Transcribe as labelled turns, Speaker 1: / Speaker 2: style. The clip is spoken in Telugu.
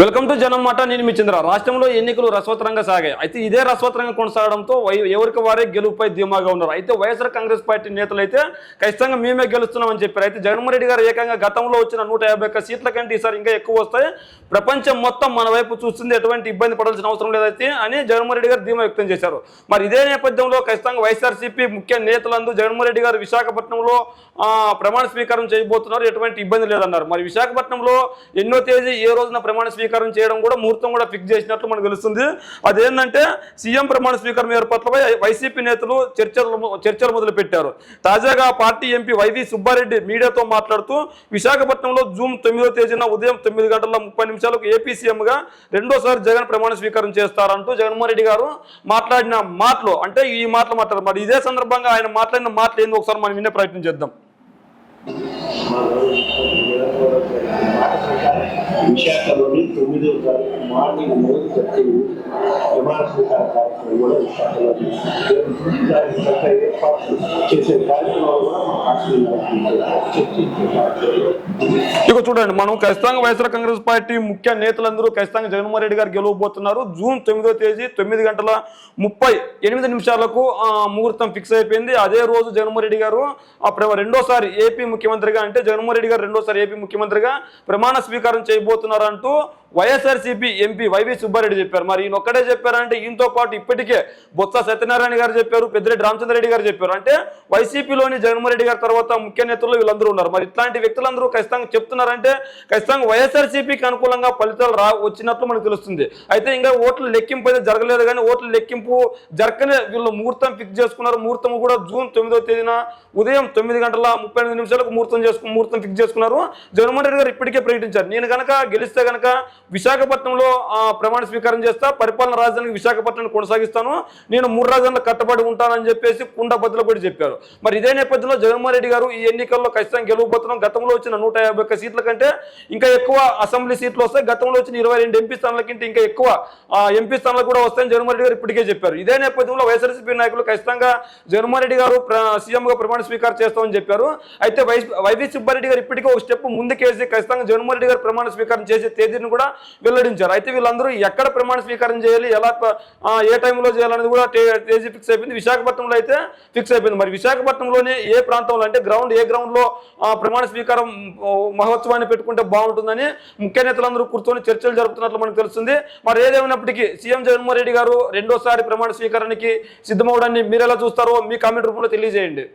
Speaker 1: వెల్కమ్ టు జనం మాట నేను మీ చంద్ర. రాష్ట్రంలో ఎన్నికలు రసవత్తరంగా సాగాయి. అయితే ఇదే రసవత్తరంగా కొనసాగడంతో వై- ఎవరికి వారే గెలుపుపై ధీమాగా ఉన్నారు. అయితే వైఎస్ఆర్ కాంగ్రెస్ పార్టీ నేతలు అయితే ఖచ్చితంగా మేమే గెలుస్తున్నామని చెప్పారు. అయితే జగన్మోహన్ రెడ్డి గారు ఏకంగా గతంలో వచ్చిన నూట యాభై సీట్ల కంటే ఈసారి ఇంకా ఎక్కువ వస్తాయి. ప్రపంచం మొత్తం మన వైపు చూస్తుంది. ఎటువంటి ఇబ్బంది పడాల్సిన అవసరం లేదైతే అని జగన్మోహన్ రెడ్డి గారు ధీమా వ్యక్తం చేశారు. మరి ఇదే నేపథ్యంలో ఖచ్చితంగా వైఎస్ఆర్సీపీ ముఖ్య నేతలందు జగన్మోహన్ రెడ్డి గారు విశాఖపట్నంలో ప్రమాణ స్వీకారం చేయబోతున్నారు. ఎటువంటి ఇబ్బంది లేదన్నారు. మరి విశాఖపట్నంలో ఎన్నో తేదీ ఏ రోజున ప్రమాణ స్వీకారం చేయడం కూడా ముహూర్తం కూడా ఫిక్స్ చేసినట్లు మనకు తెలుస్తుంది. అదేంటంటే సీఎం ప్రమాణ స్వీకారం ఏర్పాట్లపై వైసీపీ నేతలు చర్చలు చర్చలు మొదలు పెట్టారు తాజాగా పార్టీ ఎంపీ వైవి సుబ్బారెడ్డి మీడియాతో మాట్లాడుతూ విశాఖపట్నంలో జూన్ తొమ్మిదో తేదీన ఉదయం తొమ్మిది గంటల ముప్పై నిమిషాలకు ఏపీ సీఎంగా రెండోసారి జగన్ ప్రమాణ స్వీకారం చేస్తారంటూ జగన్మోహన్ రెడ్డి గారు మాట్లాడిన మాటలు అంటే ఈ మాటలు మాట్లాడారు. మరి ఇదే సందర్భంగా ఆయన మాట్లాడిన మాటలు ఏంది ఒకసారి మనం వినే ప్రయత్నం చేద్దాం.
Speaker 2: విశాఖలోని తొమ్మిదవ తారీఖు మార్నింగ్ మూడు థర్టీ స్వీకార కార్యక్రమం కూడా విశాఖలో దానికి తగ్గ ఏర్పాట్లు చేసే కార్యక్రమాలు కూడా మా
Speaker 1: ఇక చూడండి మనం ఖచ్చితంగా వైఎస్ఆర్ కాంగ్రెస్ పార్టీ ముఖ్య నేతలందరూ ఖచ్చితంగా జగన్మోహన్ రెడ్డి గారు గెలవబోతున్నారు. జూన్ తొమ్మిదో తేదీ తొమ్మిది గంటల ముప్పై ఎనిమిది నిమిషాలకు ముహూర్తం ఫిక్స్ అయిపోయింది. అదే రోజు జగన్మోహన్ రెడ్డి గారు రెండోసారి ఏపీ ముఖ్యమంత్రిగా అంటే జగన్మోహన్ రెడ్డి గారు రెండోసారి ఏపీ ముఖ్యమంత్రిగా ప్రమాణ స్వీకారం చేయబోతున్నారంటూ YSRCP MP Y V Subbareddy చెప్పారు. మరి ఈయన ఒక్కడే చెప్పారంటే ఈయనతో పాటు ఇప్పటికే బొత్స సత్యనారాయణ గారు చెప్పారు పెద్దిరెడ్డి రామచంద్రరెడ్డి గారు చెప్పారు. అంటే వైసీపీలోని జగన్మోహన్ రెడ్డి గారి తర్వాత ముఖ్య నేతలు వీళ్ళందరూ ఉన్నారు. మరి ఇట్లాంటి వ్యక్తులందరూ ఖచ్చితంగా చెప్తున్నారంటే ఖచ్చితంగా వైఎస్ఆర్సీపీకి అనుకూలంగా ఫలితాలు రా వచ్చినట్లు మనకు తెలుస్తుంది. అయితే ఇంకా ఓట్ల లెక్కింపు అయితే జరగలేదు కానీ ఓట్ల లెక్కింపు జరగనే వీళ్ళు ముహూర్తం ఫిక్స్ చేసుకున్నారు. ముహూర్తం కూడా జూన్ తొమ్మిదో తేదీన ఉదయం తొమ్మిది గంటల ముప్పై నిమిషాలకు ముహూర్తం చేసుకున్నారు. ముహూర్తం ఫిక్స్ చేసుకున్నారు. జగన్మోహన్ రెడ్డి గారు ఇప్పటికే ప్రకటించారు. నేను కనుక గెలిస్తే కనుక విశాఖపట్నంలో ప్రమాణ స్వీకారం చేస్తా పరిపాలన రాజధానికి విశాఖపట్నం కొనసాగిస్తాను. నేను మూడు రాజధానులు కట్టబడి ఉంటానని చెప్పేసి కుండ బద్దలు కూడా చెప్పారు. మరి ఇదే నేపథ్యంలో జగన్మోహన్ రెడ్డి గారు ఈ ఎన్నికల్లో ఖచ్చితంగా గెలవబోతున్నాం. గతంలో వచ్చిన నూట యాభై ఒక్క సీట్ల కంటే ఇంకా ఎక్కువ అసెంబ్లీ సీట్లు వస్తాయి. గతంలో వచ్చిన ఇరవై రెండు ఎంపీ స్థానాల కంటే ఇంకా ఎక్కువ ఎంపీ స్థానాలు కూడా వస్తాయని జగన్మోహన్ రెడ్డి గారు ఇప్పటికే చెప్పారు. ఇదే నేపథ్యంలో వైఎస్ఆర్సీపీ నాయకులు ఖచ్చితంగా జగన్మోహన్ రెడ్డి గారు సీఎంగా ప్రమాణ స్వీకారం చేస్తామని చెప్పారు. అయితే వై సుబ్బారెడ్డి గారు ఇప్పటికే ఒక స్టెప్ ముందుకేసి ఖచ్చితంగా జగన్మోహన్ రెడ్డి గారు ప్రమాణ స్వీకారం చేసే తేదీని కూడా వెల్లడించారు. అయితే వీళ్ళందరూ ఎక్కడ ప్రమాణ స్వీకారం చేయాలి ఎలా ఏ టైంలో చేయాలనేది కూడా తేదీ ఫిక్స్ అయిపోయింది. విశాఖపట్నంలో అయితే ఫిక్స్ అయిపోయింది. మరి విశాఖపట్నంలోనే ఏ ప్రాంతంలో అంటే గ్రౌండ్ ఏ గ్రౌండ్లో ప్రమాణ స్వీకారం మహోత్సవాన్ని పెట్టుకుంటే బాగుంటుందని ముఖ్య నేతలందరూ కూర్చొని చర్చలు జరుపుతున్నట్లు మనకు తెలుస్తుంది. మరి ఏదేమైనప్పటికీ సీఎం జగన్మోహన్ రెడ్డి గారు రెండోసారి ప్రమాణ స్వీకారానికి సిద్ధమవడాన్ని మీరు ఎలా చూస్తారో మీ కామెంట్ రూపంలో తెలియజేయండి.